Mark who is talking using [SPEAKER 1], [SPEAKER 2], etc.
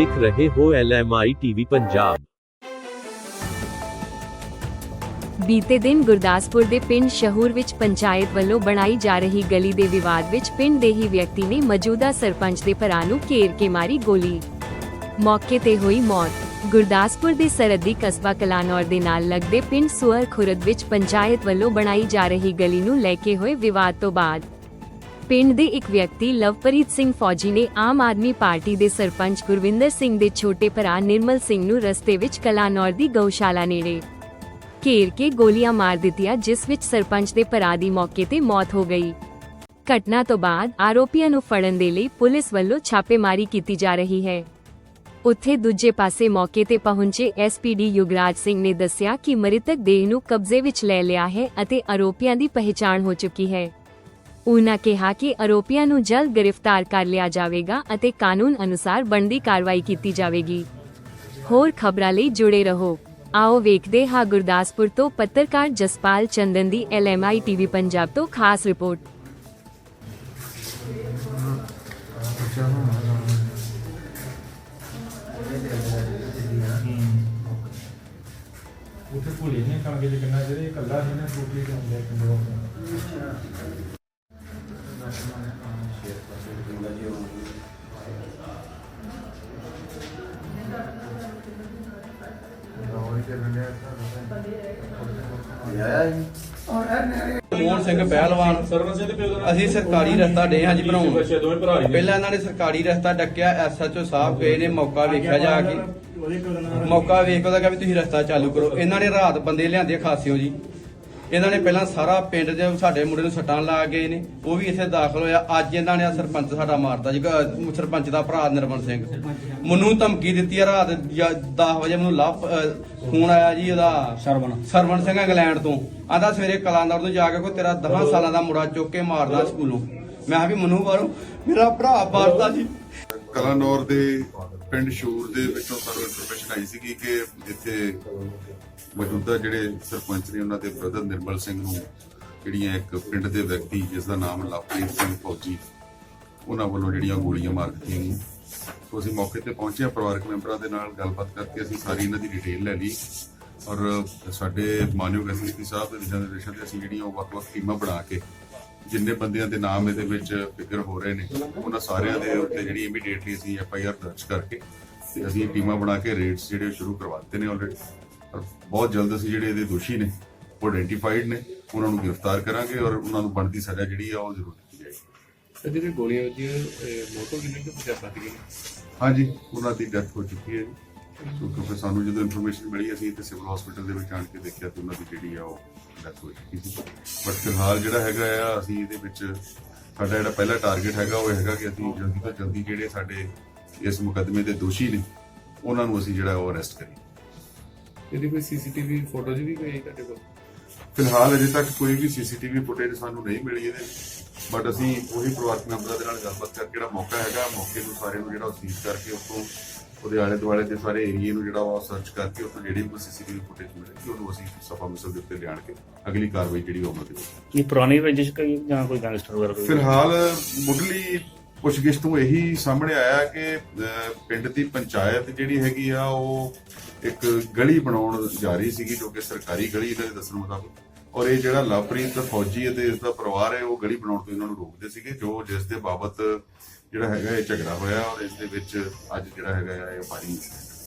[SPEAKER 1] ਵੇਖ ਰਹੇ ਹੋ ਐਲਐਮਆਈ ਟੀਵੀ ਪੰਜਾਬ।
[SPEAKER 2] ਬੀਤੇ ਦਿਨ ਗੁਰਦਾਸਪੁਰ ਦੇ ਪਿੰਡ ਸ਼ਹੂਰ ਵਿੱਚ ਪੰਚਾਇਤ ਵੱਲੋਂ ਬਣਾਈ ਜਾ ਰਹੀ ਗਲੀ ਦੇ ਵਿਵਾਦ ਵਿੱਚ ਪਿੰਡ ਦੇ ਹੀ ਵਿਅਕਤੀ ਨੇ ਮੌਜੂਦਾ ਸਰਪੰਚ ਦੇ ਭਰਾ ਨੂੰ ਘੇਰ ਕੇ ਮਾਰੀ ਗੋਲੀ। ਮੌਕੇ ਤੇ ਹੋਈ ਮੌਤ। ਗੁਰਦਾਸਪੁਰ ਦੇ ਸਰਹੱਦੀ ਕਸਬਾ ਕਲਾਨੌਰ ਦੇ ਨਾਲ ਲੱਗਦੇ ਪਿੰਡ ਸੁਅਰ ਖੁਰਦ ਵਿੱਚ ਪੰਚਾਇਤ ਵੱਲੋਂ ਬਣਾਈ ਜਾ ਰਹੀ ਗਲੀ ਨੂੰ ਲੈ ਕੇ ਹੋਏ ਵਿਵਾਦ ਤੋਂ ਬਾਅਦ ਪਿੰਡ ਦੇ ਇੱਕ ਵਿਅਕਤੀ ਲਵਪ੍ਰੀਤ ਸਿੰਘ ਫੌਜੀ ਨੇ ਆਮ ਆਦਮੀ ਪਾਰਟੀ ਦੇ ਸਰਪੰਚ ਗੁਰਵਿੰਦਰ ਸਿੰਘ ਦੇ ਛੋਟੇ ਭਰਾ ਨਿਰਮਲ ਸਿੰਘ ਨੂੰ ਰਸਤੇ ਵਿੱਚ ਕਲਾਨੌਰ ਦੀ ਗਊਸ਼ਾਲਾ ਨੇੜੇ ਘੇਰ ਕੇ ਗੋਲੀਆਂ ਮਾਰ ਦਿੱਤੀਆਂ, ਜਿਸ ਵਿੱਚ ਸਰਪੰਚ ਦੇ ਭਰਾ ਦੀ ਮੌਕੇ ਤੇ ਮੌਤ ਹੋ ਗਈ। ਘਟਨਾ ਤੋਂ ਬਾਅਦ ਆਰੋਪੀਆਂ ਨੂੰ ਫੜਨ ਦੇ ਲਈ ਪੁਲਿਸ ਵੱਲੋਂ ਛਾਪੇਮਾਰੀ ਕੀਤੀ ਜਾ ਰਹੀ ਹੈ। ਉੱਥੇ ਦੂਜੇ ਪਾਸੇ ਮੌਕੇ ਤੇ ਪਹੁੰਚੇ ਐਸਪੀਡੀ ਯੁਗਰਾਜ ਸਿੰਘ ਨੇ ਦੱਸਿਆ ਕਿ ਮ੍ਰਿਤਕ ਦੇਹ ਨੂੰ ਕਬਜ਼ੇ ਵਿੱਚ ਲੈ ਲਿਆ ਹੈ ਅਤੇ ਆਰੋਪੀਆਂ ਦੀ ਪਹਿਚਾਣ ਹੋ ਚੁੱਕੀ ਹੈ। ਉਨ੍ਹਾਂ ਕਿਹਾ ਕਿ ਆਰੋਪੀਆਂ ਨੂੰ ਜਲਦ ਗ੍ਰਿਫਤਾਰ ਕਰ ਲਿਆ ਜਾਵੇਗਾ ਅਤੇ ਕਾਨੂੰਨ ਅਨੁਸਾਰ ਬਣਦੀ ਕਾਰਵਾਈ ਕੀਤੀ ਜਾਵੇਗੀ। ਹੋਰ ਖਬਰਾਂ ਲਈ ਜੁੜੇ ਰਹੋ। ਆਓ ਵੇਖਦੇ ਹਾਂ ਗੁਰਦਾਸਪੁਰ ਤੋਂ ਪੱਤਰਕਾਰ ਜਸਪਾਲ ਚੰਦਨ ਦੀ ਐਲਐਮਆਈ ਟੀਵੀ ਪੰਜਾਬ ਤੋਂ ਖਾਸ ਰਿਪੋਰਟ।
[SPEAKER 3] ਉੱਥੇ ਭੁੱਲੇ ਨੇ ਕਾਂਗੇ ਦੇ ਕਿੰਨਾ ਜਿਹੜੇ ਇਕੱਲਾ ਸੀ ਨਾ ਸਕੂਟਰੀ ਤੇ ਹੁੰਦੇ ਕਿੰਨੇ
[SPEAKER 4] ਮੋਹਨ ਸਿੰਘ ਪਹਿਲਵਾਨ। ਅਸੀਂ ਸਰਕਾਰੀ ਰਸਤਾ ਡੇ ਹਾਂ ਜੀ ਬਣਾਉਣ। ਪਹਿਲਾਂ ਇਹਨਾਂ ਨੇ ਸਰਕਾਰੀ ਰਸਤਾ ਡੱਕਿਆ ਐਸਐਚਓ ਸਾਹਿਬ ਗਏ ਨੇ, ਮੌਕਾ ਵੇਖਿਆ ਜਾ ਕੇ। ਮੌਕਾ ਵੇਖ ਉਹਦਾ ਕਿਹਾ ਵੀ ਤੁਸੀਂ ਰਸਤਾ ਚਾਲੂ ਕਰੋ। ਇਹਨਾਂ ਨੇ ਰਾਤ ਬੰਦੇ ਲਿਆਂਦੇ ਖਾਸਿਓ ਜੀ। ਇਹਨਾਂ ਨੇ ਪਹਿਲਾਂ ਸਾਰਾ ਪਿੰਡ ਦੇ ਸਾਡੇ ਮੁੰਡੇ ਨੂੰ ਸੱਟਾਂ ਲਾ ਗਏ ਨੇ ਉਹ ਵੀ ਇੱਥੇ ਦਾਖਲ ਹੋਇਆ। ਅੱਜ ਇਹਨਾਂ ਨੇ ਸਰਪੰਚ ਸਾਡਾ ਮਾਰਤਾ ਜੀ ਅਹ ਸਰਪੰਚ ਦਾ ਭਰਾ ਨਿਰਮਲ ਸਿੰਘ। ਮੈਨੂੰ ਧਮਕੀ ਦਿੱਤੀ ਆ ਰਾਤ 10 ਵਜੇ ਮੈਨੂੰ ਲੱਭ ਫੋਨ ਆਇਆ ਜੀ ਉਹਦਾ ਸਰਵਣ ਸਰਵਣ ਸਿੰਘ ਇੰਗਲੈਂਡ ਤੋਂ। ਆਂਦਾ ਸਵੇਰੇ ਕਲਾਨੌਰ ਤੋਂ ਜਾ ਕੇ ਕੋਈ ਤੇਰਾ 10 ਸਾਲਾਂ ਦਾ ਮੁੰਡਾ ਚੁੱਕ ਕੇ ਮਾਰਦਾ ਸਕੂਲੋਂ। ਮੈਂ ਕਿਹਾ ਵੀ ਮੈਨੂੰ ਮਾਰੋ ਮੇਰਾ ਭਰਾ ਮਾਰਦਾ ਜੀ।
[SPEAKER 5] ਕਲਾਨੌਰ ਦੇ ਪਿੰਡ ਸ਼ੂਰ ਦੇ ਵਿੱਚੋਂ ਸਾਨੂੰ ਇਨਫੋਰਮੇਸ਼ਨ ਆਈ ਸੀਗੀ ਕਿ ਇੱਥੇ ਮੌਜੂਦਾ ਜਿਹੜੇ ਸਰਪੰਚ ਨੇ ਉਹਨਾਂ ਦੇ ਬ੍ਰਦਰ ਨਿਰਮਲ ਸਿੰਘ ਨੂੰ, ਜਿਹੜੀਆਂ ਇੱਕ ਪਿੰਡ ਦੇ ਵਿਅਕਤੀ ਜਿਸ ਦਾ ਨਾਮ ਲਵਪ੍ਰੀਤ ਸਿੰਘ ਫੌਜੀ, ਉਹਨਾਂ ਵੱਲੋਂ ਜਿਹੜੀਆਂ ਗੋਲੀਆਂ ਮਾਰ ਦਿੱਤੀਆਂ ਗਈਆਂ। ਸੋ ਅਸੀਂ ਮੌਕੇ ਤੇ ਪਹੁੰਚੇ ਹਾਂ, ਪਰਿਵਾਰਕ ਮੈਂਬਰਾਂ ਦੇ ਨਾਲ ਗੱਲਬਾਤ ਕਰਕੇ ਅਸੀਂ ਸਾਰੀ ਇਹਨਾਂ ਦੀ ਡਿਟੇਲ ਲੈ ਲਈ ਔਰ ਸਾਡੇ ਮਾਨਯੋਗ ਐਸਐਸਪੀ ਸਾਹਿਬ ਦੇ ਦਿਸ਼ਾ ਨਿਰਦੇਸ਼ਾਂ ਤੇ ਅਸੀਂ ਜਿਹੜੀਆਂ ਉਹ ਵੱਖ-ਵੱਖ ਟੀਮਾਂ ਬਣਾ ਕੇ ਜਿੰਨੇ ਬੰਦਿਆਂ ਦੇ ਨਾਮ ਇਹਦੇ ਵਿੱਚ ਫਿਗਰ ਹੋ ਰਹੇ ਨੇ ਉਹਨਾਂ ਸਾਰਿਆਂ ਦੇ ਉੱਤੇ ਜਿਹੜੀ ਇਮੀਡੀਏਟਲੀ ਅਸੀਂ ਐਫ ਆਈ ਆਰ ਦਰਜ ਕਰਕੇ ਤੇ ਅਸੀਂ ਟੀਮਾਂ ਬਣਾ ਕੇ ਰੇਡਸ ਜਿਹੜੇ ਸ਼ੁਰੂ ਕਰਵਾ ਦਿੱਤੇ ਨੇ ਆਲਰੇਡੀ ਔਰ ਬਹੁਤ ਜਲਦ ਅਸੀਂ ਜਿਹੜੇ ਇਹਦੇ ਦੋਸ਼ੀ ਨੇ ਉਹ ਆਇਡੈਂਟੀਫਾਈਡ ਨੇ ਉਹਨਾਂ ਨੂੰ ਗ੍ਰਿਫਤਾਰ ਕਰਾਂਗੇ ਔਰ ਉਹਨਾਂ ਨੂੰ ਬਣਦੀ ਸਜ਼ਾ ਜਿਹੜੀ ਆ ਉਹ ਜ਼ਰੂਰ ਦਿੱਤੀ ਜਾਏਗੀ।
[SPEAKER 6] ਤੇ ਜਿਹੜੇ ਗੋਲੀਆਂ ਵੱਜੀਆਂ ਮੋਟੋ ਕਿੰਨੇ ਕੁ ਪੰਜਾਹ ਪੱਤ ਗਏ
[SPEAKER 5] ਹਾਂਜੀ ਉਹਨਾਂ ਦੀ ਡੈਥ ਹੋ ਚੁੱਕੀ ਹੈ ਜੀ। ਸੋ ਕਿਉਂਕਿ ਸਾਨੂੰ ਜਦੋਂ ਇਨਫੋਰਮੇਸ਼ਨ ਮਿਲੀ ਅਸੀਂ ਇੱਥੇ ਸਿਵਲ ਹਸਪੀਟਲ ਦੇ ਵਿੱਚ ਆਣ ਕੇ ਦੇਖਿਆ ਤੇ ਉਹਨਾਂ ਦੀ ਜਿਹੜੀ ਆ ਉਹ ਡੈਥ ਹੋ ਚੁੱਕੀ ਸੀ ਬਟ ਫਿਲਹਾਲ ਜਿਹੜਾ ਹੈਗਾ ਆ ਅਸੀਂ ਇਹਦੇ ਵਿੱਚ ਸਾਡਾ ਜਿਹੜਾ ਪਹਿਲਾ ਟਾਰਗੇਟ ਹੈਗਾ ਉਹ ਹੈਗਾ ਕਿ ਅਸੀਂ ਜਲਦੀ ਤੋਂ ਜਲਦੀ ਜਿਹੜੇ ਸਾਡੇ ਇਸ ਮੁਕੱਦਮੇ ਦੇ ਦੋਸ਼ੀ ਨੇ ਉਹਨਾਂ ਨੂੰ ਅਸੀਂ ਜਿਹੜਾ ਉਹ ਅਰੈਸਟ ਕਰੀਏ।
[SPEAKER 6] ਇਹਦੀ ਕੋਈ ਸੀਸੀਟੀਵੀ ਫੋਟੋਜ਼ ਵੀ ਕੋਈ ਤੁਹਾਡੇ ਕੋਲ?
[SPEAKER 5] ਫਿਲਹਾਲ ਅਜੇ ਤੱਕ ਕੋਈ ਵੀ ਸੀਸੀਟੀਵੀ ਫੁਟੇਜ ਸਾਨੂੰ ਨਹੀਂ ਮਿਲੀ ਇਹਦੇ ਬਟ ਅਸੀਂ ਉਹੀ ਪਰਿਵਾਰਕ ਮੈਂਬਰਾਂ ਦੇ ਨਾਲ ਗੱਲਬਾਤ ਕਰਕੇ ਜਿਹੜਾ ਮੌਕਾ ਹੈਗਾ ਮੌਕੇ ਨੂੰ ਸਾਰੇ ਨੂੰ ਜਿਹੜਾ ਸੀਜ਼ ਕਰਕੇ ਉੱਥੋਂ ਉਹਦੇ ਆਲੇ ਦੁਆਲੇ ਦੇ ਸਾਰੇ ਏਰੀਏ ਨੂੰ ਜਿਹੜਾ ਉਹ ਸਰਚ ਕਰਕੇ ਉੱਥੋਂ ਜਿਹੜੀ ਵੀ ਸੀਸੀਟੀਵੀ ਫੁਟੇਜ ਮਿਲੇਗੀ ਉਹਨੂੰ ਅਸੀਂ ਸਫਾ ਮਿਸਲ ਦੇ ਉੱਤੇ ਲਿਆਣ ਕੇ ਅਗਲੀ ਕਾਰਵਾਈ ਜਿਹੜੀ ਉਹ ਅਮਲ ਵਿੱਚ
[SPEAKER 7] ਇਹ ਪੁਰਾਣੀ ਰੰਜਿਸ਼ ਕੋਈ ਜਾਂ ਕੋਈ ਗੈਂਗਸਟਰ ਵਗੈਰਾ ਕੋਈ?
[SPEAKER 5] ਫਿਲਹਾਲ ਮੁੱਢਲੀ ਪੁੱਛਗਿੱਛ ਤੋਂ ਇਹੀ ਸਾਹਮਣੇ ਆਇਆ ਕਿ ਪਿੰਡ ਦੀ ਪੰਚਾਇਤ ਜਿਹੜੀ ਹੈਗੀ ਆ ਉਹ ਇੱਕ ਗਲੀ ਬਣਾਉਣ ਜਾ ਰਹੀ ਸੀਗੀ ਜੋ ਕਿ ਸਰਕਾਰੀ ਗਲੀ ਇਹਨਾਂ ਦੇ ਦੱਸਣ ਮੁਤਾਬਕ। ਔਰ ਇਹ ਜਿਹੜਾ ਲਵਪ੍ਰੀਤ ਫੌਜੀ ਅਤੇ ਇਸ ਦਾ ਪਰਿਵਾਰ ਹੈ ਉਹ ਗਲੀ ਬਣਾਉਣ ਤੋਂ ਇਹਨਾਂ ਨੂੰ ਰੋਕਦੇ ਸੀਗੇ ਜੋ ਜਿਸ ਦੇ ਬਾਬਤ ਜਿਹੜਾ ਹੈਗਾ ਇਹ ਝਗੜਾ ਹੋਇਆ ਔਰ ਇਸ ਦੇ ਵਿੱਚ ਅੱਜ ਜਿਹੜਾ ਹੈਗਾ ਆ ਇਹ ਪਾਣੀ